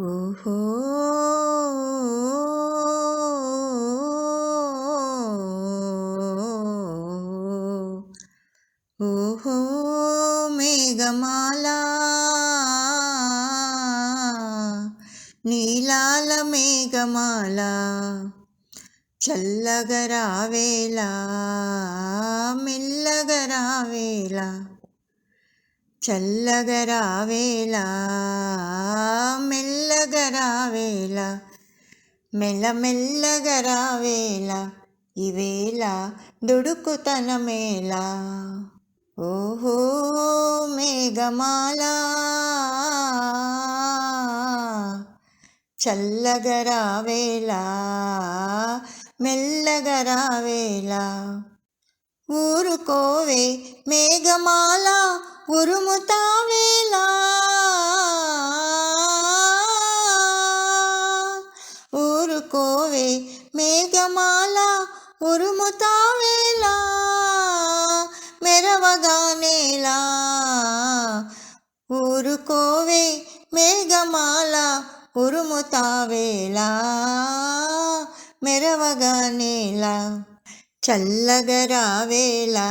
ఓహో! ఓహో! మేఘమాల నీలాల మేఘమాల చల్లగరావేలా మెల్లగరావేలా చల్లగరావేలా మెల్లగరావేలా మెల్లమెల్లగరావేలా ఇవేళ దుడుకుతనమేలా. ఓహో మేఘమాల చల్లగరావేలా మెల్లగరావేలా. ఊరుకోవే మేఘమాలా ఉరుముతావేలా ఊరుకోవే మేఘమాల ఉరుముతావేలా మెరవగానేలా ఊరుకోవే మేఘమాల ఉరుముతావేలా మెరవగానేలా చల్లగరావేలా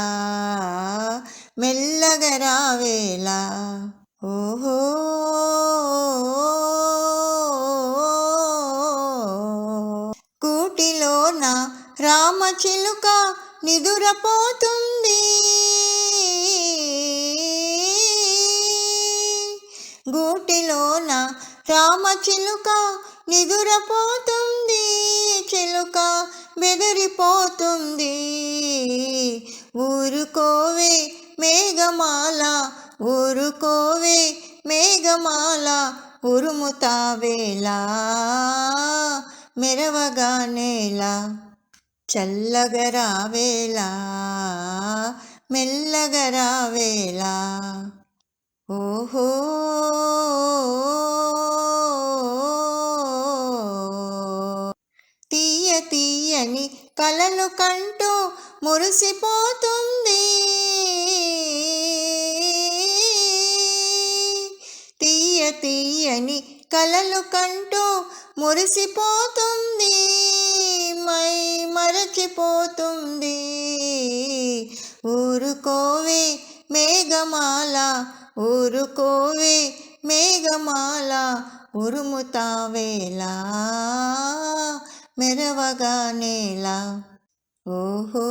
మెల్లగరావేలా ఓహో. కూటిలోన రామచిలుక నిదురపోతుంది. గూటిలోన రామచిలుక నిదురపోతుంది. చిలుక బెదిరిపోతుంది. ఊరుకోవే మేఘమాల ఊరుకోవే మేఘమాల ఉరుముతావేలా మెరవగానేలా చల్లగరావేలా మెల్లగరావేలా ఓహో తీయ తీయని కలలు కంటూ మురిసిపోతుంది. కలలు కంటూ మురిసిపోతుంది. మై మరచిపోతుంది. ఊరుకోవే మేఘమాల ఊరుకోవే మేఘమాల ఉరుముతావేలా మెరవగానేలా ఓహో!